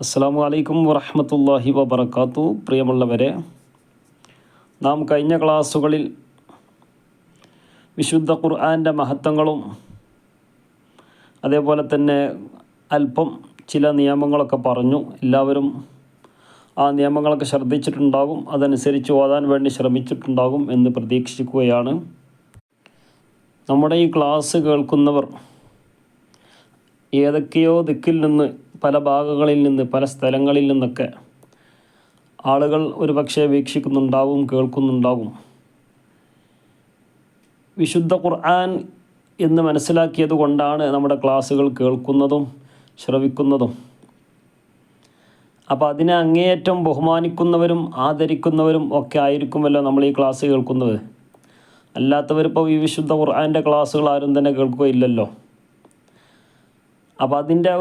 അസ്സാം വലൈക്കും വറഹമത്തല്ലാഹി വബർക്കാത്തു പ്രിയമുള്ളവരെ നാം കഴിഞ്ഞ ക്ലാസ്സുകളിൽ വിശുദ്ധ ഖുർആന്റെ മഹത്വങ്ങളും അതേപോലെ തന്നെ അല്പം ചില നിയമങ്ങളൊക്കെ പറഞ്ഞു. എല്ലാവരും ആ നിയമങ്ങളൊക്കെ ശ്രദ്ധിച്ചിട്ടുണ്ടാകും. അതനുസരിച്ച് ഓതാൻ വേണ്ടി ശ്രമിച്ചിട്ടുണ്ടാകും എന്ന് പ്രതീക്ഷിക്കുകയാണ്. നമ്മുടെ ഈ ക്ലാസ് കേൾക്കുന്നവർ ഏതൊക്കെയോ ദിക്കിൽ നിന്ന് പല ഭാഗങ്ങളിൽ നിന്ന് പല സ്ഥലങ്ങളിൽ നിന്നൊക്കെ ആളുകൾ ഒരുപക്ഷെ വീക്ഷിക്കുന്നുണ്ടാവും കേൾക്കുന്നുണ്ടാവും. വിശുദ്ധ ഖുർആൻ എന്ന് മനസ്സിലാക്കിയത് കൊണ്ടാണ് നമ്മുടെ ക്ലാസ്സുകൾ കേൾക്കുന്നതും ശ്രവിക്കുന്നതും. അപ്പോൾ അതിനെ അങ്ങേയറ്റം ബഹുമാനിക്കുന്നവരും ആദരിക്കുന്നവരും ഒക്കെ ആയിരിക്കുമല്ലോ നമ്മൾ ഈ ക്ലാസ് കേൾക്കുന്നത്. അല്ലാത്തവരിപ്പോൾ ഈ വിശുദ്ധ ഖുർആന്റെ ക്ലാസ്സുകൾ ആരും തന്നെ കേൾക്കുകയില്ലല്ലോ. അപ്പോൾ അതിന്റെ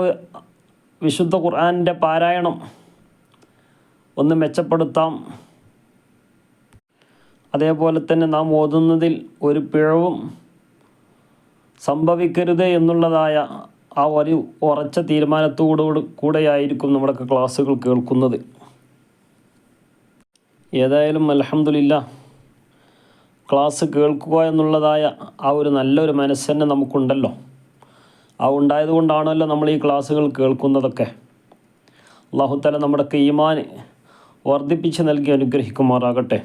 വിശുദ്ധ ഖുർആാനിന്റെ പാരായണം ഒന്ന് മെച്ചപ്പെടുത്താം. അതേപോലെ തന്നെ നാം ഓതുന്നതിൽ ഒരു പിഴവും സംഭവിക്കരുത് എന്നുള്ളതായ ആ ഒരു ഉറച്ച തീരുമാനത്തോടു കൂടെയായിരിക്കും നമ്മുടെ ക്ലാസ്സുകൾ കേൾക്കുന്നത്. ഏതായാലും അലഹമില്ല ക്ലാസ് കേൾക്കുക എന്നുള്ളതായ ആ ഒരു നല്ലൊരു മനസ്സ് തന്നെ നമുക്കുണ്ടല്ലോ. ആ ഉണ്ടായതുകൊണ്ടാണല്ലോ നമ്മൾ ഈ ക്ലാസ്സുകൾ കേൾക്കുന്നതൊക്കെ. അള്ളാഹുത്തല നമ്മുടെ ഈമാൻ വർദ്ധിപ്പിച്ച് നൽകി അനുഗ്രഹിക്കുമാറാകട്ടെ.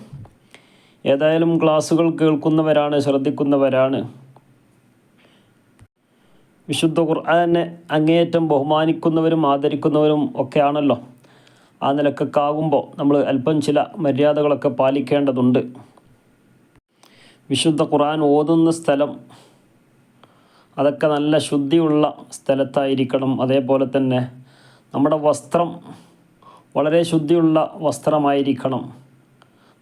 ഏതായാലും ക്ലാസ്സുകൾ കേൾക്കുന്നവരാണ് ശ്രദ്ധിക്കുന്നവരാണ്. വിശുദ്ധ ഖുർആനെ അങ്ങേയറ്റം ബഹുമാനിക്കുന്നവരും ആദരിക്കുന്നവരും ഒക്കെയാണല്ലോ. ആ നിലക്കൊക്കെ ആകുമ്പോൾ നമ്മൾ അല്പം ചില മര്യാദകളൊക്കെ പാലിക്കേണ്ടതുണ്ട്. വിശുദ്ധ ഖുർആൻ ഓതുന്ന സ്ഥലം അതൊക്കെ നല്ല ശുദ്ധിയുള്ള സ്ഥലത്തായിരിക്കണം. അതേപോലെ തന്നെ നമ്മുടെ വസ്ത്രം വളരെ ശുദ്ധിയുള്ള വസ്ത്രമായിരിക്കണം.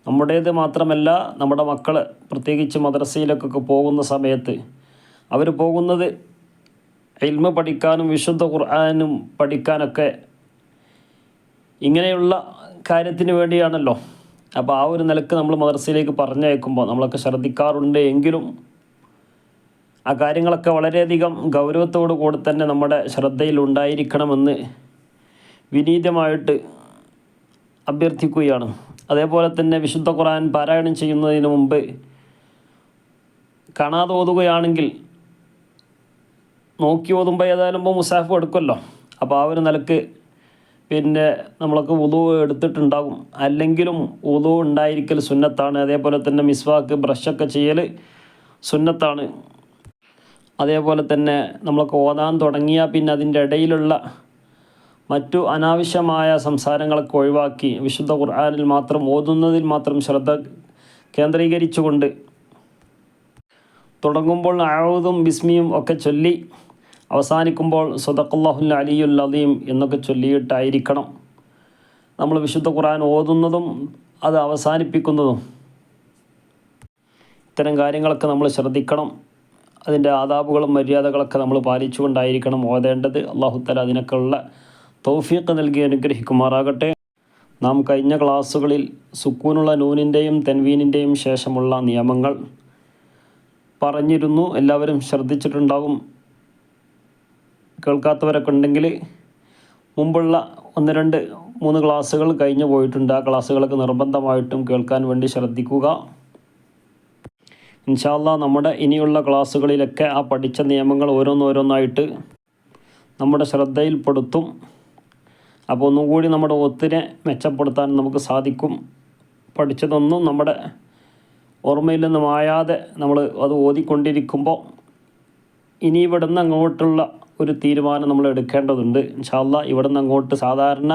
നമ്മുടേത് മാത്രമല്ല നമ്മുടെ മക്കൾ പ്രത്യേകിച്ച് മദ്രസയിലേക്കൊക്കെ പോകുന്ന സമയത്ത് അവർ പോകുന്നത് ഇൽമ പഠിക്കാനും വിശുദ്ധ ഖുർആാനും പഠിക്കാനൊക്കെ ഇങ്ങനെയുള്ള കാര്യത്തിന് വേണ്ടിയാണല്ലോ. അപ്പോൾ ആ ഒരു നിലയ്ക്ക് നമ്മൾ മദ്രസയിലേക്ക് പറഞ്ഞയക്കുമ്പോൾ നമ്മളൊക്കെ ശ്രദ്ധിക്കാറുണ്ട് എങ്കിലും ആ കാര്യങ്ങളൊക്കെ വളരെയധികം ഗൗരവത്തോടു കൂടി തന്നെ നമ്മുടെ ശ്രദ്ധയിൽ ഉണ്ടായിരിക്കണമെന്ന് വിനീതമായിട്ട് അഭ്യർത്ഥിക്കുകയാണ്. അതേപോലെ തന്നെ വിശുദ്ധ ഖുർആൻ പാരായണം ചെയ്യുന്നതിന് മുമ്പ് കാണാതെ ഓതുകയാണെങ്കിൽ നോക്കി ഓതുമ്പോൾ ഏതായാലും ഇപ്പോൾ മുസാഫ് എടുക്കുമല്ലോ. അപ്പോൾ ആ ഒരു നിലയ്ക്ക് പിന്നെ നമ്മളൊക്കെ ഉതു എടുത്തിട്ടുണ്ടാകും. അല്ലെങ്കിലും ഉതു ഉണ്ടായിരിക്കൽ സുന്നത്താണ്. അതേപോലെ തന്നെ മിസ്വാക്ക് ബ്രഷൊക്കെ ചെയ്യൽ സുന്നത്താണ്. അതേപോലെ തന്നെ നമ്മളൊക്കെ ഓതാൻ തുടങ്ങിയാൽ പിന്നെ അതിന്റെ ഇടയിലുള്ള മറ്റു അനാവശ്യമായ സംസാരങ്ങളൊക്കെ ഒഴിവാക്കി വിശുദ്ധ ഖുർആാനിൽ മാത്രം ഓതുന്നതിൽ മാത്രം ശ്രദ്ധ കേന്ദ്രീകരിച്ചുകൊണ്ട് തുടങ്ങുമ്പോൾ അഴുതും ബിസ്മിയും ഒക്കെ ചൊല്ലി അവസാനിക്കുമ്പോൾ സ്വതക്കുല്ലാഹുൽ അലിയുൽ അലീം എന്നൊക്കെ ചൊല്ലിയിട്ടായിരിക്കണം നമ്മൾ വിശുദ്ധ ഖുർആൻ ഓതുന്നതും അത് അവസാനിപ്പിക്കുന്നതും. ഇത്തരം കാര്യങ്ങളൊക്കെ നമ്മൾ ശ്രദ്ധിക്കണം. അതിന്റെ ആദാബുകളും മര്യാദകളൊക്കെ നമ്മൾ പാലിച്ചുകൊണ്ടായിരിക്കണം ഓതേണ്ടത്. അള്ളാഹുത്തല അതിനൊക്കെയുള്ള തൗഫീഖ് നൽകി അനുഗ്രഹിക്കുമാറാകട്ടെ. നാം കഴിഞ്ഞ ക്ലാസ്സുകളിൽ സുക്കൂനുള്ള നൂനിന്റെയും തെൻവീനിന്റെയും ശേഷമുള്ള നിയമങ്ങൾ പറഞ്ഞിരുന്നു. എല്ലാവരും ശ്രദ്ധിച്ചിട്ടുണ്ടാകും കേൾക്കാത്തവരൊക്കെ ഉണ്ടെങ്കിൽ മുമ്പുള്ള ഒന്ന് രണ്ട് മൂന്ന് ക്ലാസ്സുകൾ കഴിഞ്ഞു പോയിട്ടുണ്ട്. ആ ക്ലാസ്സുകളൊക്കെ നിർബന്ധമായിട്ടും കേൾക്കാൻ വേണ്ടി ശ്രദ്ധിക്കുക. ഇൻഷാല്ല നമ്മുടെ ഇനിയുള്ള ക്ലാസ്സുകളിലൊക്കെ ആ പഠിച്ച നിയമങ്ങൾ ഓരോന്നോരോന്നായിട്ട് നമ്മുടെ ശ്രദ്ധയിൽപ്പെടുത്തും. അപ്പോൾ ഒന്നും കൂടി നമ്മുടെ ഒത്തിനെ മെച്ചപ്പെടുത്താൻ നമുക്ക് സാധിക്കും. പഠിച്ചതൊന്നും നമ്മുടെ ഓർമ്മയിൽ നിന്നും മായാതെ നമ്മൾ അത് ഓതിക്കൊണ്ടിരിക്കുമ്പോൾ ഇനി ഇവിടുന്ന് അങ്ങോട്ടുള്ള ഒരു തീരുമാനം നമ്മൾ എടുക്കേണ്ടതുണ്ട്. ഇൻഷാല്ല ഇവിടുന്ന് അങ്ങോട്ട് സാധാരണ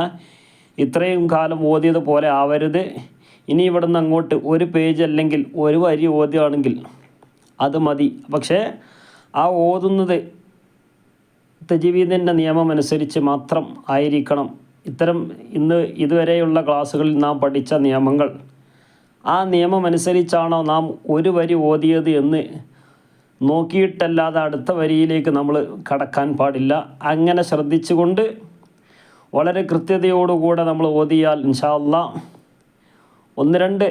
ഇത്രയും കാലം ഓതിയത് പോലെ ആവരുത്. ഇനി ഇവിടെ നിന്ന് അങ്ങോട്ട് ഒരു പേജ് അല്ലെങ്കിൽ ഒരു വരി ഓതുകയാണെങ്കിൽ അത് മതി. പക്ഷേ ആ ഓതുന്നത് തജീവീദിന്റെ നിയമം അനുസരിച്ച് മാത്രം ആയിരിക്കണം. ഇത്തരം ഇന്ന് ഇതുവരെയുള്ള ക്ലാസ്സുകളിൽ നാം പഠിച്ച നിയമങ്ങൾ ആ നിയമം അനുസരിച്ചാണോ നാം ഒരു വരി ഓതിയത് എന്ന് നോക്കിയിട്ടല്ലാതെ അടുത്ത വരിയിലേക്ക് നമ്മൾ കടക്കാൻ പാടില്ല. അങ്ങനെ ശ്രദ്ധിച്ചുകൊണ്ട് വളരെ കൃത്യതയോടുകൂടെ നമ്മൾ ഓതിയാൽ ഇൻഷാല്ല ഒന്ന് രണ്ട്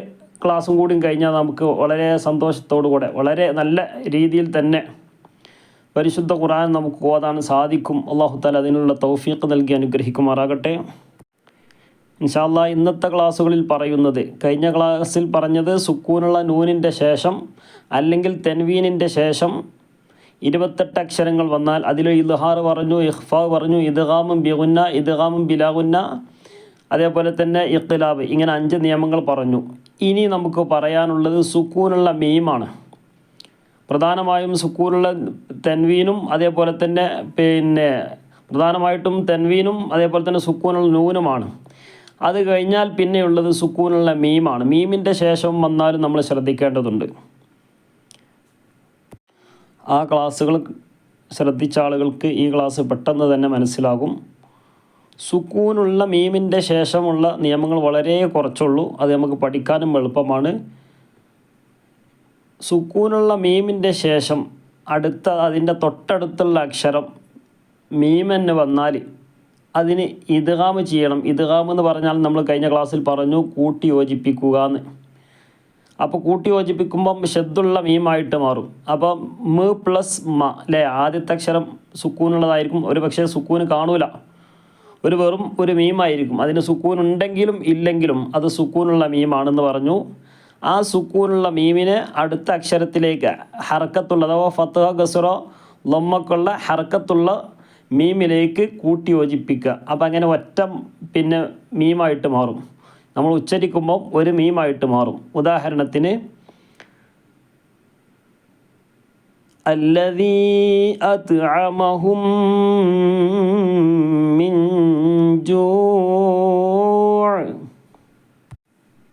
ക്ലാസ്സും കൂടിയും കഴിഞ്ഞാൽ നമുക്ക് വളരെ സന്തോഷത്തോടു കൂടെ വളരെ നല്ല രീതിയിൽ തന്നെ പരിശുദ്ധ ഖുറാൻ നമുക്ക് ഓതാൻ സാധിക്കും. അള്ളാഹു താല അതിനുള്ള തൗഫീഖ് നൽകി അനുഗ്രഹിക്കുമാറാകട്ടെ. ഇൻഷാല്ല ഇന്നത്തെ ക്ലാസ്സുകളിൽ പറയുന്നത് കഴിഞ്ഞ ക്ലാസ്സിൽ പറഞ്ഞത് സുക്കൂനുള്ള നൂനിന്റെ ശേഷം അല്ലെങ്കിൽ തെൻവീനിന്റെ ശേഷം ഇരുപത്തെട്ട് അക്ഷരങ്ങൾ വന്നാൽ അതിൽ ഇദ്ഹാർ പറഞ്ഞു ഇഹ്ഫ പറഞ്ഞു ഇദ്ഗാമും ബിഗുന്ന ഇദ്ഗാമും ബിലാഗുന്ന അതേപോലെ തന്നെ ഇഖ്ലാബ് ഇങ്ങനെ അഞ്ച് നിയമങ്ങൾ പറഞ്ഞു. ഇനി നമുക്ക് പറയാനുള്ളത് സുക്കൂനുള്ള മീമാണ് പ്രധാനമായും സുക്കൂനുള്ള തെൻവീനും അതേപോലെ തന്നെ പിന്നെ പ്രധാനമായിട്ടും തെൻവീനും അതേപോലെ തന്നെ സുക്കൂനുള്ള നൂനുമാണ്. അത് കഴിഞ്ഞാൽ പിന്നെയുള്ളത് സുക്കൂനുള്ള മീമാണ്. മീമിന്റെ ശേഷം വന്നാലും നമ്മൾ ശ്രദ്ധിക്കേണ്ടതുണ്ട്. ആ ക്ലാസ്സുകൾ ശ്രദ്ധിച്ച ആളുകൾക്ക് ഈ ക്ലാസ് പെട്ടെന്ന് തന്നെ മനസ്സിലാകും. സുക്കൂനുള്ള മീമിന്റെ ശേഷമുള്ള നിയമങ്ങൾ വളരെ കുറച്ചുള്ളൂ. അത് നമുക്ക് പഠിക്കാനും എളുപ്പമാണ്. സുക്കൂനുള്ള മീമിന്റെ ശേഷം അടുത്ത അതിന്റെ തൊട്ടടുത്തുള്ള അക്ഷരം മീമെന്ന് വന്നാൽ അതിന് ഇതുകാമ് ചെയ്യണം. ഇദ്ഗാം എന്ന് പറഞ്ഞാൽ നമ്മൾ കഴിഞ്ഞ ക്ലാസ്സിൽ പറഞ്ഞു കൂട്ടി യോജിപ്പിക്കുക എന്ന്. അപ്പോൾ കൂട്ടി യോജിപ്പിക്കുമ്പം ഷെദ്ദുള്ള മീമായിട്ട് മാറും. അപ്പം മ് പ്ലസ് മ അല്ലേ ആദ്യത്തെ അക്ഷരം സുക്കൂനുള്ളതായിരിക്കും. ഒരു പക്ഷേ സുക്കൂന് കാണൂല. ഒരു വെറും ഒരു മീമായിരിക്കും. അതിന് സുക്കൂൻ ഉണ്ടെങ്കിലും ഇല്ലെങ്കിലും അത് സുക്കൂനുള്ള മീമാണെന്ന് പറഞ്ഞു. ആ സുക്കൂനുള്ള മീമിന് അടുത്ത അക്ഷരത്തിലേക്ക് ഹർക്കത്തുള്ള അഥവാ ഫത്തഹ ഗസറോ ലൊമ്മക്കുള്ള ഹർക്കത്തുള്ള മീമിലേക്ക് കൂട്ടി യോജിപ്പിക്കുക അപ്പം അങ്ങനെ ഒറ്റ പിന്നെ മീമായിട്ട് മാറും. നമ്മൾ ഉച്ചരിക്കുമ്പോൾ ഒരു മീമായിട്ട് മാറും. ഉദാഹരണത്തിന് അല്ലതീ അത് അമഹും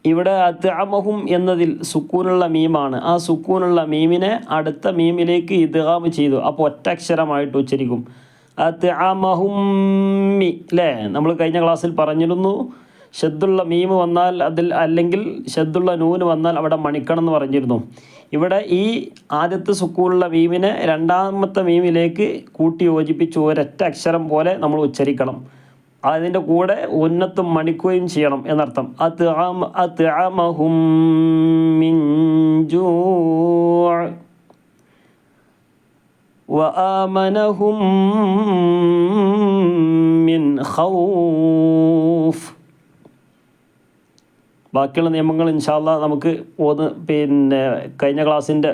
ഇവിടെ അത്അമഹും എന്നതിൽ സുക്കൂനുള്ള മീമാണ്. ആ സുക്കൂനുള്ള മീമിനെ അടുത്ത മീമിലേക്ക് ഇദ്ഗാമ് ചെയ്തു. അപ്പോൾ ഒറ്റ അക്ഷരമായിട്ട് ഉച്ചരിക്കും. അത്അമഹും മി അല്ലേ നമ്മൾ കഴിഞ്ഞ ക്ലാസ്സിൽ പറഞ്ഞിരുന്നു ഷെദ്ദുള്ള മീമ് വന്നാൽ അതിൽ അല്ലെങ്കിൽ ഷെദ്ദുള്ള നൂന് വന്നാൽ അവിടെ മണിക്കണം എന്ന് പറഞ്ഞിരുന്നു. ഇവിടെ ഈ ആദ്യത്തെ സുക്കൂനുള്ള മീമിനെ രണ്ടാമത്തെ മീമിലേക്ക് കൂട്ടി യോജിപ്പിച്ച് ഒരൊറ്റ അക്ഷരം പോലെ നമ്മൾ ഉച്ചരിക്കണം. അതിൻ്റെ കൂടെ ഉന്നത്തും മണിക്കുകയും ചെയ്യണം എന്നർത്ഥം അത്അമഹും മിൻ ജൂ' وآمنهم من خوف ബാക്കിയുള്ള നിയമങ്ങൾ ഇൻഷാല്ല നമുക്ക് ഓത് പിന്നെ കഴിഞ്ഞ ക്ലാസ്സിൻ്റെ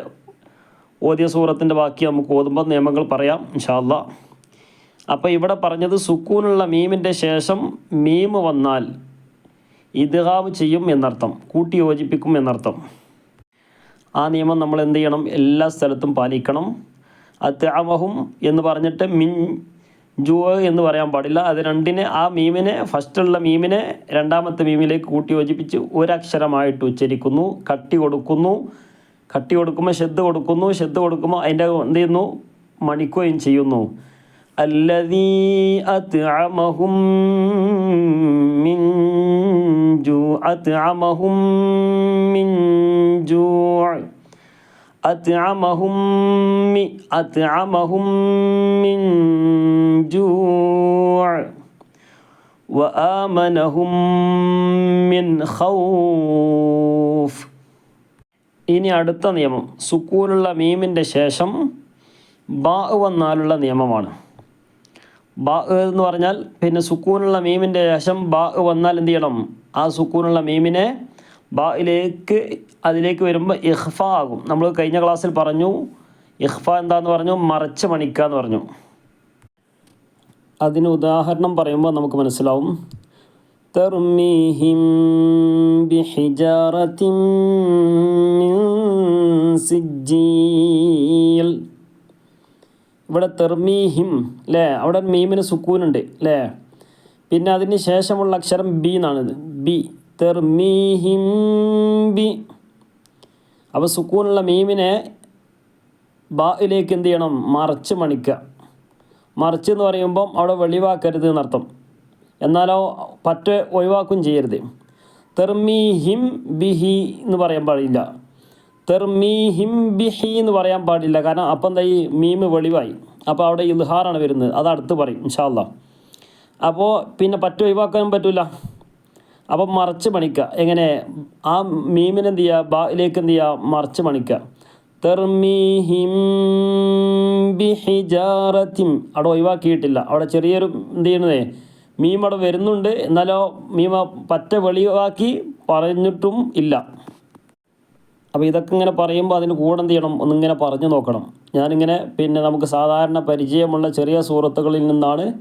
ഓതിയ സൂറത്തിൻ്റെ ബാക്കി നമുക്ക് ഓതുമ്പോൾ നിയമങ്ങൾ പറയാം ഇൻഷാല്ല അപ്പോൾ ഇവിടെ പറഞ്ഞത് സുക്കൂനുള്ള മീമിന്റെ ശേഷം മീം വന്നാൽ ഇതാവ് ചെയ്യും എന്നർത്ഥം കൂട്ടി യോജിപ്പിക്കും എന്നർത്ഥം. ആ നിയമം നമ്മൾ എന്ത് ചെയ്യണം? എല്ലാ സ്ഥലത്തും പാലിക്കണം. അത്യാമഹും എന്ന് പറഞ്ഞിട്ട് മിൻ ജുവ എന്ന് പറയാൻ പാടില്ല. അത് രണ്ടിനെ ആ മീമിനെ ഫസ്റ്റുള്ള മീമിനെ രണ്ടാമത്തെ മീമിലേക്ക് കൂട്ടി യോജിപ്പിച്ച് ഒരക്ഷരമായിട്ട് ഉച്ചരിക്കുന്നു. കട്ടി കൊടുക്കുന്നു. കട്ടി കൊടുക്കുമ്പോൾ ശ്രദ്ധ കൊടുക്കുന്നു. ശ്രദ്ധ കൊടുക്കുമ്പോൾ അതിന്റെ എന്ത് ചെയ്യുന്നു? മണിക്കുകയും ചെയ്യുന്നു. അല്ലതീ അത്അമഹും മിൻ ജൂ അത്അമഹും മിൻ ജൂ أطعمهم أطعمهم من جوع وآمنهم من خوف ഇനി അടുത്ത നിയമം സുക്കൂനുള്ള മീമിൻ്റെ ശേഷം ബാ വന്നാലുള്ള നിയമമാണ് ബാ എന്ന് പറഞ്ഞാൽ പിന്നെ സുക്കൂനുള്ള മീമിന്റെ ശേഷം ബാ വന്നാൽ എന്ത് ചെയ്യണം? ആ സുക്കൂനുള്ള മീമിനെ ബായിലേക്ക് അതിലേക്ക് വരുമ്പോൾ ഇഹ്ഫ ആകും. നമ്മൾ കഴിഞ്ഞ ക്ലാസ്സിൽ പറഞ്ഞു ഇഹ്ഫ എന്താന്ന് പറഞ്ഞു? മറച്ച് മണിക്ക എന്ന് പറഞ്ഞു. അതിന് ഉദാഹരണം പറയുമ്പോൾ നമുക്ക് മനസ്സിലാവും. തെർമീഹിം ബിഹിജാറത്തിൻ സിജ്ജീൽ. ഇവിടെ തെർമീഹിം അല്ലേ അവിടെ മീമിന് സുക്കൂനുണ്ട് അല്ലേ പിന്നെ അതിന് ശേഷമുള്ള അക്ഷരം ബി എന്നാണിത്. ബി. തെർമീഹിം ബി. അപ്പോൾ സുക്കൂനുള്ള മീമിനെ ബായിലേക്ക് എന്ത് ചെയ്യണം? മറച്ച് മണിക്കുക മറിച്ച് എന്ന് പറയുമ്പം അവിടെ വെളിവാക്കരുത് എന്നർത്ഥം. എന്നാലോ പറ്റ ഒഴിവാക്കും ചെയ്യരുത്. തെർമീഹിം ബിഹി എന്ന് പറയാൻ പാടില്ല തെർമീഹിം ബിഹി എന്ന് പറയാൻ പാടില്ല. കാരണം അപ്പം എന്താ ഈ മീമ് വെളിവായി. അപ്പോൾ അവിടെ ഇൽഹാറാണ് വരുന്നത്. അത് അടുത്ത് പറയും ഇൻഷാല്ല അപ്പോൾ പിന്നെ പറ്റ ഒഴിവാക്കാനും പറ്റില്ല അപ്പം മറച്ച് പണിക്കുക എങ്ങനെ? ആ മീമിന് എന്ത് ചെയ്യുക? ബായിലേക്ക് എന്ത് ചെയ്യുക? മറച്ച് പണിക്കുക തെർമീഹിം ബിഹിജാറത്തിം അവിടെ ഒഴിവാക്കിയിട്ടില്ല. അവിടെ ചെറിയൊരു എന്ത് ചെയ്യണതേ? മീം അവിടെ വരുന്നുണ്ട്. എന്നാലോ മീമ പറ്റ വെളിവാക്കി പറഞ്ഞിട്ടും ഇല്ല. അപ്പോൾ ഇതൊക്കെ ഇങ്ങനെ പറയുമ്പോൾ അതിന് കൂടെ എന്ത് ചെയ്യണം? ഒന്നിങ്ങനെ പറഞ്ഞു നോക്കണം. ഞാനിങ്ങനെ പിന്നെ നമുക്ക് സാധാരണ പരിചയമുള്ള ചെറിയ സുഹൃത്തുക്കളിൽ നിന്നാണ്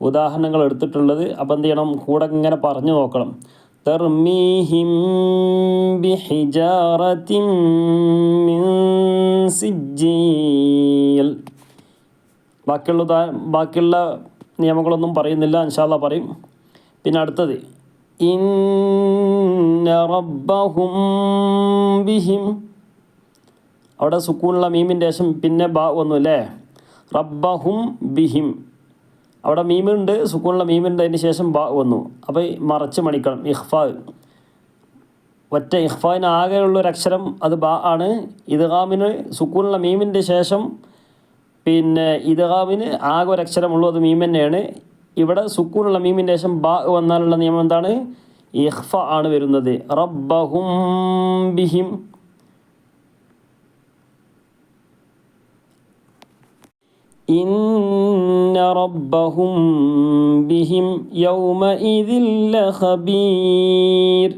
ഉദാഹരണങ്ങൾ എടുത്തിട്ടുള്ളത്. അപ്പോൾ എന്ത് ചെയ്യണം? കൂടെ ഇങ്ങനെ പറഞ്ഞു നോക്കണം. ബാക്കിയുള്ള ബാക്കിയുള്ള നിയമങ്ങളൊന്നും പറയുന്നില്ല. ഇൻഷാല്ല പറയും. പിന്നെ അടുത്തത്. റബ്ബഹും ബിഹിം. അവിടെ സുക്കൂണുള്ള മീമിന്റെ ശേഷം പിന്നെ ബ വന്നു അല്ലേ റബ്ബഹും ബിഹിം. അവിടെ മീമുണ്ട് സുക്കൂണുള്ള മീമുണ്ട് അതിന് ശേഷം ബ വന്നു. അപ്പോൾ മറച്ച് മണിക്കണം ഇഹ്ഫാ ഒറ്റ ഇഹ്ഫാന് ആകെയുള്ള ഒരു അക്ഷരം അത് ബ ആണ്. ഇദ്ഗാമിന് സുക്കൂണുള്ള മീമിന്റെ ശേഷം പിന്നെ ഇദ്ഗാമിന് ആകെ ഒരു അക്ഷരമുള്ളൂ അത് മീം തന്നെയാണ്. ഇവിടെ സുക്കൂനുള്ള മീമിന്റെ ശേഷം ബാ വന്നാലുള്ള നിയമം എന്താണ്? ഇഹ്ഫ ആണ് വരുന്നത്. റബ്ബഹും ബിഹിം. ഇന്ന റബ്ബഹും ബിഹിം യൗമഇദിൻ ലഖബീർ.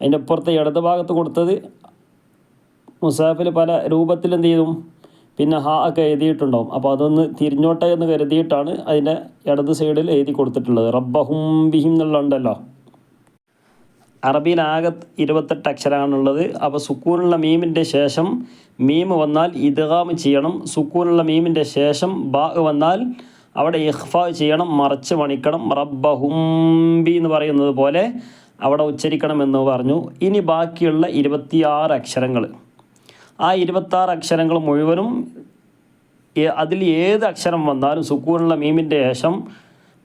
അതിന്റെ അപ്പുറത്തെ ഇടത് ഭാഗത്ത് കൊടുത്തത് മുസാഫിൽ പല രൂപത്തിൽ എന്ത് ചെയ്തു? പിന്നെ ഹ ഒക്കെ എഴുതിയിട്ടുണ്ടാവും. അപ്പോൾ അതൊന്ന് തിരിഞ്ഞോട്ടെ എന്ന് കരുതിയിട്ടാണ് അതിന്റെ ഇടത് സൈഡിൽ എഴുതി കൊടുത്തിട്ടുള്ളത്. റബ്ബഹും ബിഹിം എന്നുള്ളതുണ്ടല്ലോ അറബിയിൽ ആകെ ഇരുപത്തെട്ട് അക്ഷരമാണുള്ളത്. അപ്പോൾ സുക്കൂനുള്ള മീമിന്റെ ശേഷം മീം വന്നാൽ ഇദ്ഗാം ചെയ്യണം. സുക്കൂനുള്ള മീമിന്റെ ശേഷം ബാ വന്നാൽ അവിടെ ഇഹ്ഫ ചെയ്യണം. മറച്ച് മണിക്കണം. റബ്ബഹുംബി എന്ന് പറയുന്നത് പോലെ അവിടെ ഉച്ചരിക്കണം എന്ന് പറഞ്ഞു. ഇനി ബാക്കിയുള്ള ഇരുപത്തിയാറ് അക്ഷരങ്ങൾ. ആ ഇരുപത്താറ് അക്ഷരങ്ങൾ മുഴുവനും അതിൽ ഏത് അക്ഷരം വന്നാലും സുക്കൂറിനുള്ള മീമിന്റെ ശേഷം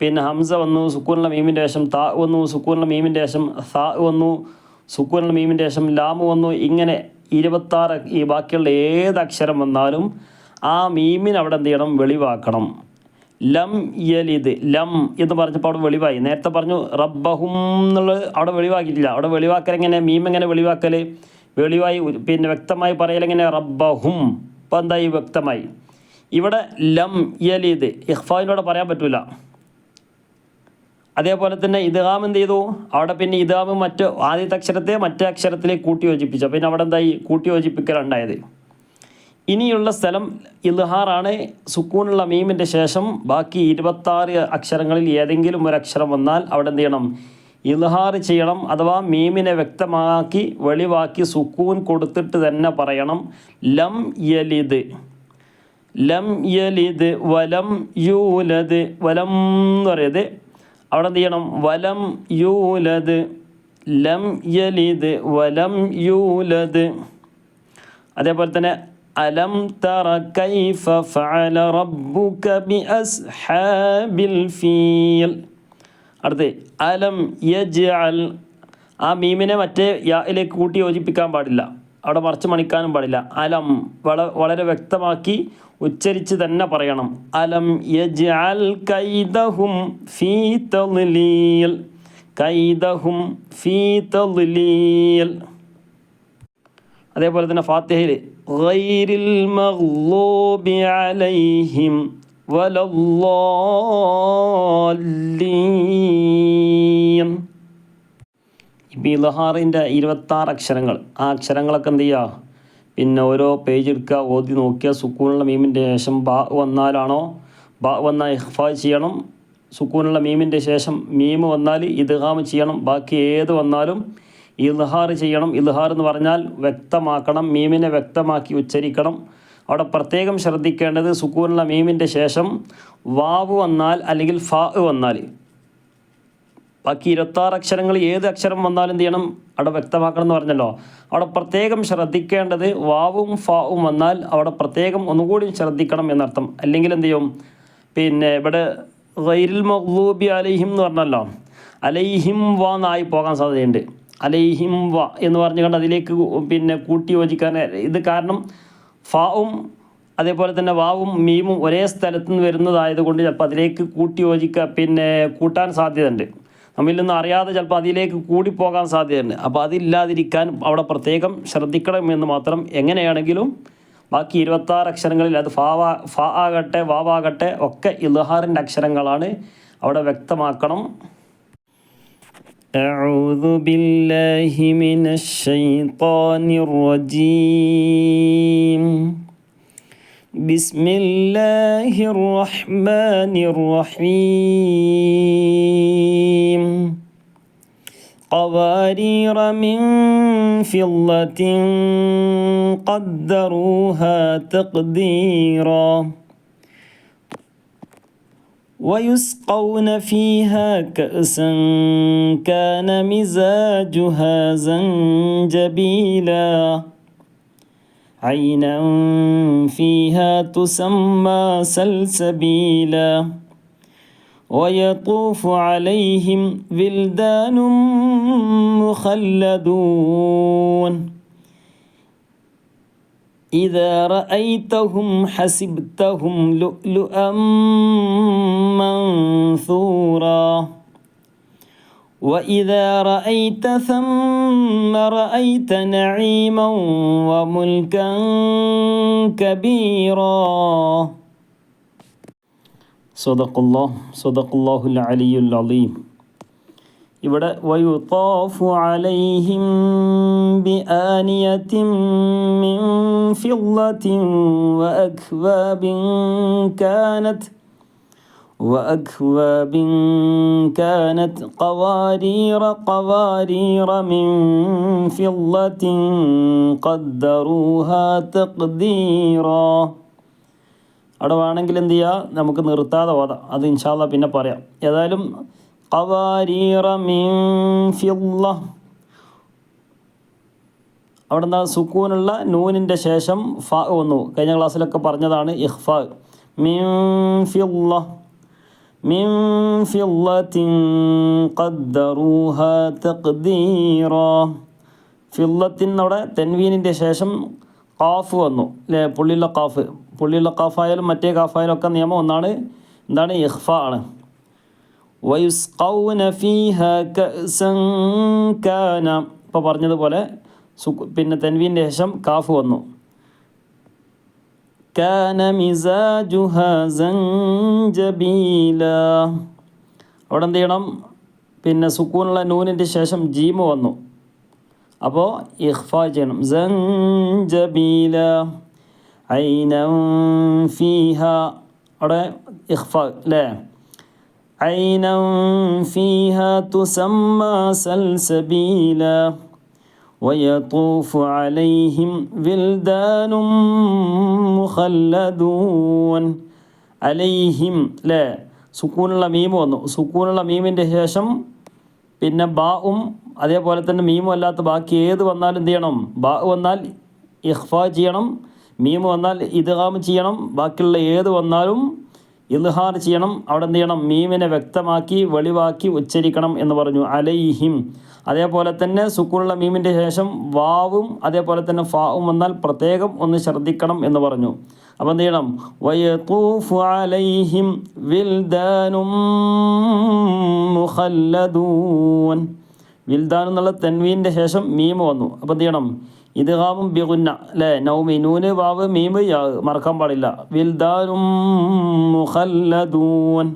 പിന്നെ ഹംസ വന്നു സുക്കൂറിനുള്ള മീമിന്റെ ശേഷം താ വന്നു സുക്കൂറിനുള്ള മീമിന്റെ ശേഷം സാ വന്നു സുക്കൂറിനുള്ള മീമിന്റെ ശേഷം ലാമ് വന്നു ഇങ്ങനെ ഇരുപത്താറ് ഈ ബാക്കിയുള്ള ഏത് അക്ഷരം വന്നാലും ആ മീമിന് അവിടെ എന്ത് ചെയ്യണം? വെളിവാക്കണം. ലം യലിദ് ലം എന്ന് പറഞ്ഞപ്പോൾ അവിടെ വെളിവായി. നേരത്തെ പറഞ്ഞു റബ്ബഹും എന്നുള്ളത് അവിടെ വെളിവാക്കിയിട്ടില്ല. അവിടെ വെളിവാക്കൽ എങ്ങനെ? മീം എങ്ങനെ വെളിവാക്കൽ? വെളിവായി പിന്നെ വ്യക്തമായി പറയലെങ്ങനെ റബ്ബഹും. ഇപ്പം എന്തായി വ്യക്തമായി? ഇവിടെ ലം യലിദ്. ഇഹ്ഫാവിനോട് പറയാൻ പറ്റില്ല അതേപോലെ തന്നെ ഇദ്ഗാം എന്ത് ചെയ്തു? അവിടെ പിന്നെ ഇദ്ഗാം മറ്റ് ആദ്യത്തെ അക്ഷരത്തെ മറ്റേ അക്ഷരത്തിലേക്ക് കൂട്ടി യോജിപ്പിച്ചു. പിന്നെ അവിടെ എന്തായി? കൂട്ടി യോജിപ്പിക്കലുണ്ടായത്. ഇനിയുള്ള സ്ഥലം ഇൽഹാറാണ്. സുക്കൂണുള്ള മീമിന്റെ ശേഷം ബാക്കി ഇരുപത്താറ് അക്ഷരങ്ങളിൽ ഏതെങ്കിലും ഒരു അക്ഷരം വന്നാൽ അവിടെ എന്ത് ചെയ്യണം? ഇൽഹാർ ചെയ്യണം അഥവാ മീമിനെ വ്യക്തമാക്കി വെളിവാക്കി സുക്കൂൻ കൊടുത്തിട്ട് തന്നെ പറയണം. ലം യലിദ്. ലം യലിദ് വലം യൂലത് വലം എന്ന് പറയത് അവിടെ എന്ത് ചെയ്യണം? വലം യൂലത് ലം യലിദ് വലം യൂലത് അതേപോലെ തന്നെ അലം തറ കൈഫ ഫഅല റബ്ബുക ബി അസ്ഹാബിൽ ഫീൽ. അടുത്ത് അലം യജ് അൽ ആ മീമിനെ മറ്റേ യായിലേക്ക് കൂട്ടി യോജിപ്പിക്കാൻ പാടില്ല. അവിടെ മറച്ച് മണിക്കാനും പാടില്ല. അലം വള വളരെ വ്യക്തമാക്കി ഉച്ചരിച്ച് തന്നെ പറയണം. അലം യജ് അൽ കൈദഹും ഫീ തദ്ലീൽ കൈദഹും ഫീ തദ്ലീൽ അതേപോലെ തന്നെ ഫാത്തിഹയിൽ ഗൈരിൽ മഗ്ലൂബി അലൈഹിം. വലല്ലാലീൻ ഇപ്പം ഈ ലഹാറിന്റെ ഇരുപത്താറ് അക്ഷരങ്ങൾ. ആ അക്ഷരങ്ങളൊക്കെ എന്ത് ചെയ്യുക പിന്നെ ഓരോ പേജ് എടുക്കുക ഓതി നോക്കിയ സുക്കൂണുള്ള മീമിന്റെ ശേഷം ബാ വന്നാലാണോ? ബാ വന്നാൽ ഇഹ്ഫാ ചെയ്യണം. സുക്കൂണുള്ള മീമിന്റെ ശേഷം മീം വന്നാൽ ഇദ്ഹാം ചെയ്യണം. ബാക്കി ഏത് വന്നാലും ഇൽഹാർ ചെയ്യണം. ഇൽഹാർ എന്ന് പറഞ്ഞാൽ വ്യക്തമാക്കണം. മീമിനെ വ്യക്തമാക്കി ഉച്ചരിക്കണം. അവിടെ പ്രത്യേകം ശ്രദ്ധിക്കേണ്ടത് സുക്കൂനുള്ള മീമിന്റെ ശേഷം വാവ് വന്നാൽ അല്ലെങ്കിൽ ഫ വന്നാൽ. ബാക്കി ഇരുപത്താറ് അക്ഷരങ്ങൾ ഏത് അക്ഷരം വന്നാലും എന്ത് ചെയ്യണം? അവിടെ വ്യക്തമാക്കണം എന്ന് പറഞ്ഞല്ലോ. അവിടെ പ്രത്യേകം ശ്രദ്ധിക്കേണ്ടത് വാവും ഫാവും വന്നാൽ അവിടെ പ്രത്യേകം ഒന്നുകൂടി ശ്രദ്ധിക്കണം എന്നർത്ഥം. അല്ലെങ്കിൽ എന്ത് ചെയ്യും? പിന്നെ ഇവിടെ ഗൈരിൽ മഹ്ലൂബി അലൈഹിം എന്ന് പറഞ്ഞല്ലോ. അലൈഹിം വ എന്നായി പോകാൻ സാധ്യതയുണ്ട്. അലൈഹിം വ എന്ന് പറഞ്ഞുകൊണ്ട് അതിലേക്ക് പിന്നെ കൂട്ടി യോജിക്കാൻ ഇത് കാരണം ഫാവും അതേപോലെ തന്നെ വാവും മീമും ഒരേ സ്ഥലത്ത് നിന്ന് വരുന്നതായതുകൊണ്ട് ചിലപ്പോൾ അതിലേക്ക് കൂട്ടി യോജിക്കുക പിന്നെ കൂട്ടാൻ സാധ്യതയുണ്ട്. നമ്മിൽ നിന്ന് അറിയാതെ ചിലപ്പോൾ അതിലേക്ക് കൂടിപ്പോകാൻ സാധ്യതയുണ്ട്. അപ്പോൾ അതില്ലാതിരിക്കാൻ അവിടെ പ്രത്യേകം ശ്രദ്ധിക്കണം എന്ന് മാത്രം എങ്ങനെയാണെങ്കിലും ബാക്കി ഇരുപത്താറ് അക്ഷരങ്ങളിൽ അത് ഫാവാ ഫ ആകട്ടെ വാവാകട്ടെ ഒക്കെ ഇലഹാറിന്റെ അക്ഷരങ്ങളാണ് അവിടെ വ്യക്തമാക്കണം. أعوذ بالله من الشيطان الرجيم. بسم الله الرحمن الرحيم. قوارير من فضة قدروها تقديرا. ويسقون فيها كأسا كان مزاجها زنجبيلا. عينا فيها تسمى سلسبيلا. ويطوف عليهم ولدان مخلدون. إذا رأيتهم حسبتهم لؤلؤا منثورا. وإذا رأيت ثم رأيت نعيما وملكا كبيرا. صدق الله صدق الله العلي العظيم. ഇവിടെ വയുത്താഫു അലൈഹിം ബിആനിയത്തിൻ മിൻ ഫിദ്ദത്തിൻ വഅക്വാബിൻ കാനത് وأكواب كانت قوارير قوارير من فضة قدروها تقديرا അവിടെ വേണമെങ്കിൽ എന്ത് ചെയ്യുക നമുക്ക് നിർത്താതെ ഓതാം അത് ഇൻഷാല്ല പിന്നെ പറയാം ഏതായാലും അവിടെ നിന്ന് സുക്കൂനുള്ള നൂനിന്റെ ശേഷം ഫ വന്നു. കഴിഞ്ഞ ക്ലാസ്സിലൊക്കെ പറഞ്ഞതാണ് ഇഹ്ഫ ഫിദ്ദത്തിൻ അവിടെ തെൻവീനിന്റെ ശേഷം കാഫ് വന്നു. അല്ലേ പുള്ളിയുള്ള കാഫ് പുള്ളിയുള്ള കാഫായാലും മറ്റേ കാഫായാലും ഒക്കെ നിയമം ഒന്നാണ്. എന്താണ് ഇഹ്ഫ ആണ്. ഇപ്പോൾ പറഞ്ഞതുപോലെ പിന്നെ തെൻവീന്റെ ശേഷം കാഫ് വന്നു. ജബീല അവിടെ എന്ത് ചെയ്യണം? പിന്നെ സുക്കൂനുള്ള നൂനിന്റെ ശേഷം ജീമ് വന്നു. അപ്പോൾ ഇഹ്ഫ ചെയ്യണം. ജബീല ഐനം ഫീഹ. അവിടെ ഇഹ്ഫ അല്ലേ? عينا فيها تسمى سلسبيلا ويطوف عليهم ولدان مخلدون عليهم لا സുക്കൂനുള്ള മീം വന്നു സുക്കൂനുള്ള മീമിൻ്റെ ശേഷം പിന്നെ ബാവും അതേപോലെ തന്നെ മീമും അല്ലാത്ത ബാക്കി ഏത് വന്നാലും എന്ത് ചെയ്യണം ബാ വന്നാൽ ഇഹ്ഫ ചെയ്യണം മീം വന്നാൽ ഇദ്ഗാം ചെയ്യണം ബാക്കിയുള്ള ഏത് വന്നാലും ഇൽഹാർ ചെയ്യണം. അവിടെ എന്ത് ചെയ്യണം? മീമിനെ വ്യക്തമാക്കി വെളിവാക്കി ഉച്ചരിക്കണം എന്ന് പറഞ്ഞു. അലൈഹിം. അതേപോലെ തന്നെ സുക്കൂറുള്ള മീമിന്റെ ശേഷം വാവും അതേപോലെ തന്നെ ഫാവും വന്നാൽ പ്രത്യേകം ഒന്ന് ശ്രദ്ധിക്കണം എന്ന് പറഞ്ഞു. അപ്പോൾ എന്ത് ചെയ്യണം? അലൈഹിം വിൽദാനും വിൽദാൻ എന്നുള്ള തെൻവീന്റെ ശേഷം മീമ് വന്നു. അപ്പോൾ എന്ത് ചെയ്യണം? ഇദ്ഗാമും ബിഗുന്ന അല്ലേ നൗമി നൂന് വാവ് മീമ് യാ മറക്കാൻ പാടില്ല. വിൽദാനും മുഖല്ലദൂൻ.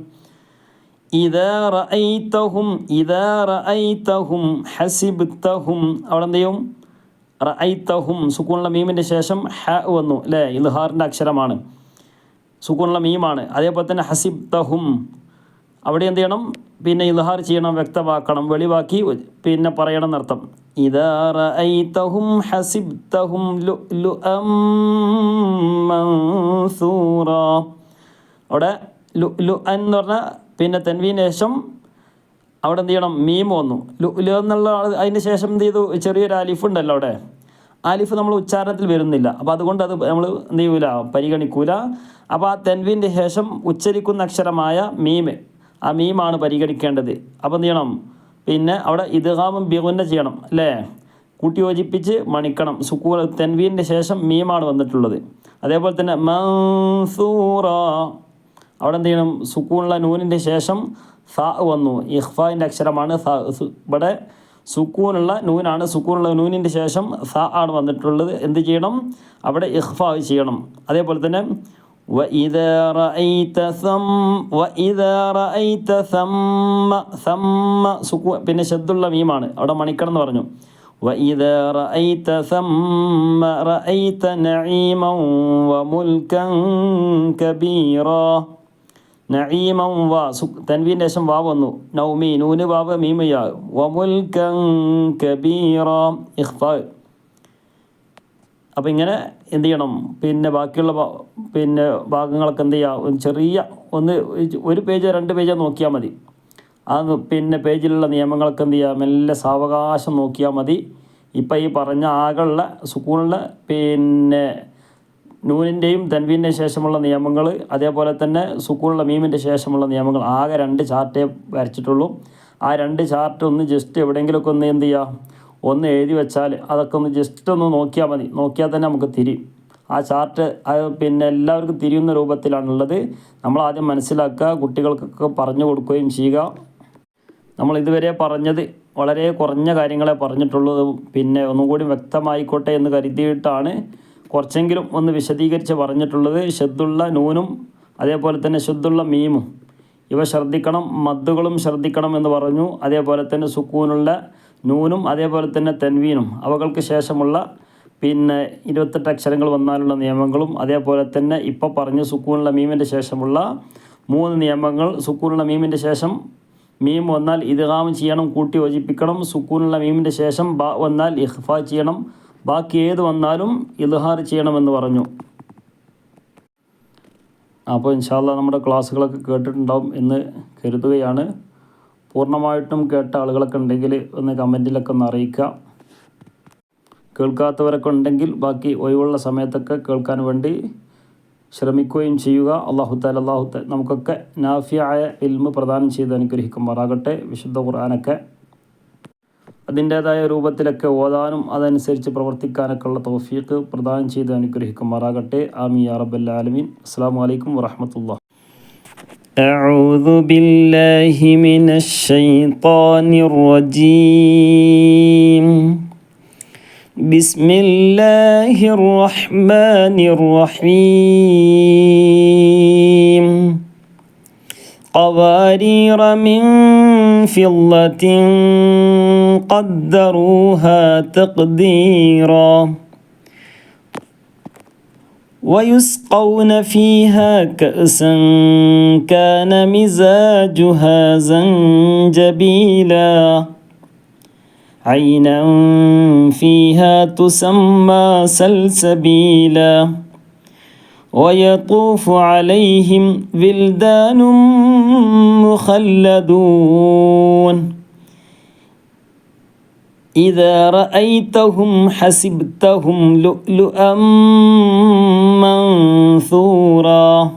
ഹസിബ്തഹും. അവിടെ എന്ത് ചെയ്യും? റഅയ്തഹും സുക്കൂണുള്ള മീമിന്റെ ശേഷം ഹ വന്നു അല്ലേ ഇൽഹാറിന്റെ അക്ഷരമാണ്. സുക്കൂണുള്ള മീമാണ്. അതേപോലെ തന്നെ ഹസിബ്തഹും. അവിടെ എന്ത് ചെയ്യണം? പിന്നെ ഇൽഹാർ ചെയ്യണം വ്യക്തമാക്കണം വെളിവാക്കി പിന്നെ പറയണം എന്നർത്ഥം. ഹസിബ്തഹും ലുഅം മൻസൂറ അവിടെ ലു ലു എന്ന് പറഞ്ഞാൽ പിന്നെ തെൻവീന് ശേഷം അവിടെ എന്ത് ചെയ്യണം? മീം വന്നു. ലുലു എന്നുള്ള അതിന് ശേഷം എന്ത് ചെയ്തു? ചെറിയൊരു അലിഫ് ഉണ്ടല്ലോ അവിടെ. അലിഫ് നമ്മൾ ഉച്ചാരണത്തിൽ വരുന്നില്ല. അപ്പോൾ അതുകൊണ്ട് അത് നമ്മൾ എന്ത് ചെയ്യൂല? പരിഗണിക്കൂല. അപ്പോൾ ആ തെൻവീന്റെ ശേഷം ഉച്ചരിക്കുന്ന അക്ഷരമായ മീം. ആ മീമാണ് പരിഗണിക്കേണ്ടത്. അപ്പോൾ എന്ത് ചെയ്യണം? പിന്നെ അവിടെ ഇദ്ഗാമും ബിഗുന്ന ചെയ്യണം അല്ലേ? കൂട്ടി യോജിപ്പിച്ച് മണിക്കണം. സുക്കൂ തെൻവീന്റെ ശേഷം മീമാണ് വന്നിട്ടുള്ളത്. അതേപോലെ തന്നെ മൻസൂറ. അവിടെ എന്ത് ചെയ്യണം? സുക്കൂണുള്ള നൂനിന്റെ ശേഷം സ വന്നു. ഇഹ്ഫാന്റെ അക്ഷരമാണ് സ. ഇവിടെ സുക്കൂനുള്ള നൂനാണ്. സുക്കൂനുള്ള നൂനിന്റെ ശേഷം സ ആണ് വന്നിട്ടുള്ളത്. എന്ത് ചെയ്യണം? അവിടെ ഇഹ്ഫ ചെയ്യണം. അതേപോലെ തന്നെ وإذا رأيت ثم وإذا رأيت ثم ثم സുക്കൂ പിന്നെ ശബ്ദുള്ള മീമാണ് അവിടെ മണിക്കണം എന്ന് പറഞ്ഞു وإذا رأيت ثم رأيت نعيما وملكا كبيرا നഈമം വാ സു തൻവീൻ്റെ ശേഷം വാ വന്നു നൗമി നൂന് വാവ് മീമയാ വമുൽക്കൻ കബീറ ഇഖ്ഫാ അപ്പോൾ ഇങ്ങനെ എന്ത് ചെയ്യണം പിന്നെ ബാക്കിയുള്ള പിന്നെ ഭാഗങ്ങളൊക്കെ എന്ത് ചെയ്യുക ചെറിയ ഒന്ന് ഒരു പേജ് രണ്ട് പേജോ നോക്കിയാൽ മതി. ആ പിന്നെ പേജിലുള്ള നിയമങ്ങളൊക്കെ എന്ത് ചെയ്യുക മെല്ലെ സാവകാശം നോക്കിയാൽ മതി. ഇപ്പം ഈ പറഞ്ഞ ആകെയുള്ള സ്കൂളിന്റെ പിന്നെ നൂനിന്റെയും തൻവീന്റെ ശേഷമുള്ള നിയമങ്ങൾ അതേപോലെ തന്നെ സുക്കൂണുള്ള മീമിന്റെ ശേഷമുള്ള നിയമങ്ങൾ ആകെ രണ്ട് ചാർട്ടേ വരച്ചിട്ടുള്ളൂ. ആ രണ്ട് ചാർട്ട് ഒന്ന് ജസ്റ്റ് എവിടെയെങ്കിലുമൊക്കെ ഒന്ന് എന്ത് ചെയ്യുക ഒന്ന് എഴുതി വെച്ചാൽ അതൊക്കെ ഒന്ന് ജസ്റ്റ് ഒന്ന് നോക്കിയാൽ മതി. നോക്കിയാൽ തന്നെ നമുക്ക് തിരിയും. ആ ചാർട്ട് പിന്നെ എല്ലാവർക്കും തിരിയുന്ന രൂപത്തിലാണുള്ളത്. നമ്മൾ ആദ്യം മനസ്സിലാക്കുക കുട്ടികൾക്കൊക്കെ പറഞ്ഞു കൊടുക്കുകയും ചെയ്യുക. നമ്മൾ ഇതുവരെ പറഞ്ഞത് വളരെ കുറഞ്ഞ കാര്യങ്ങളെ പറഞ്ഞിട്ടുള്ളത് പിന്നെ ഒന്നും കൂടി വ്യക്തമായിക്കോട്ടെ എന്ന് കരുതിയിട്ടാണ് കുറച്ചെങ്കിലും ഒന്ന് വിശദീകരിച്ച് പറഞ്ഞിട്ടുള്ളത്. ശുദ്ധുള്ള നൂനും അതേപോലെ തന്നെ ശുദ്ധുള്ള മീമും. ഇവ ശ്രദ്ധിക്കണം മദ്ദുകളും ശ്രദ്ധിക്കണം എന്ന് പറഞ്ഞു. അതേപോലെ തന്നെ സുക്കൂനുള്ള നൂനും അതേപോലെ തന്നെ തെൻവീനും. അവകൾക്ക് ശേഷമുള്ള പിന്നെ ഇരുപത്തെട്ട് അക്ഷരങ്ങൾ വന്നാലുള്ള നിയമങ്ങളും അതേപോലെ തന്നെ ഇപ്പോൾ പറഞ്ഞ സുക്കൂനുള്ള മീമിന്റെ ശേഷമുള്ള മൂന്ന് നിയമങ്ങൾ. സുക്കൂനുള്ള മീമിന്റെ ശേഷം മീം വന്നാൽ ഇദ്ഗാം ചെയ്യണം കൂട്ടി യോജിപ്പിക്കണം. സുക്കൂനുള്ള മീമിന്റെ ശേഷം ബാ വന്നാൽ ഇഹ്ഫ ചെയ്യണം. ബാക്കി ഏത് വന്നാലും ഇൽഹാർ ചെയ്യണമെന്ന് പറഞ്ഞു. അപ്പോൾ ഇൻഷാല്ല നമ്മുടെ ക്ലാസ്സുകളൊക്കെ കേട്ടിട്ടുണ്ടാവും എന്ന് കരുതുകയാണ്. പൂർണമായിട്ടും കേട്ട ആളുകളൊക്കെ ഉണ്ടെങ്കിൽ ഒന്ന് കമന്റിലൊക്കെ ഒന്ന് അറിയിക്കുക. കേൾക്കാത്തവരൊക്കെ ഉണ്ടെങ്കിൽ ബാക്കി ഒഴിവുള്ള സമയത്തൊക്കെ കേൾക്കാൻ വേണ്ടി ശ്രമിക്കുകയും ചെയ്യുക. അള്ളാഹുത്താൽ അള്ളാഹുത്ത നമുക്കൊക്കെ നാഫിയായ ഇൽമ് പ്രദാനം ചെയ്ത് അനുഗ്രഹിക്കുമാറാകട്ടെ. വിശുദ്ധ ഖുർആാനൊക്കെ അതിന്റേതായ രൂപത്തിലൊക്കെ ഓതാനും അതനുസരിച്ച് പ്രവർത്തിക്കാനൊക്കെ ഉള്ള തൗഫീഖ് പ്രദാനം ചെയ്ത് അനുഗ്രഹിക്കുമാറാകട്ടെ. ആമി യാ റബ്ബല്ലാലമീൻ അസ്സാം വലൈക്കും വറഹമത്തുള്ള أعوذ بالله من الشيطان الرجيم. بسم الله الرحمن الرحيم. قوارير من فضة قدروها تقديرا. ويسقون فيها كأسا كان مزاجها زنجبيلا. عينا فيها تسمى سلسبيلا. ويطوف عليهم بلدان مخلدون. إذا رأيتهم حسبتهم لؤلؤا منثورا.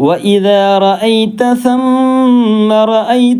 وإذا رأيت ثم رأيت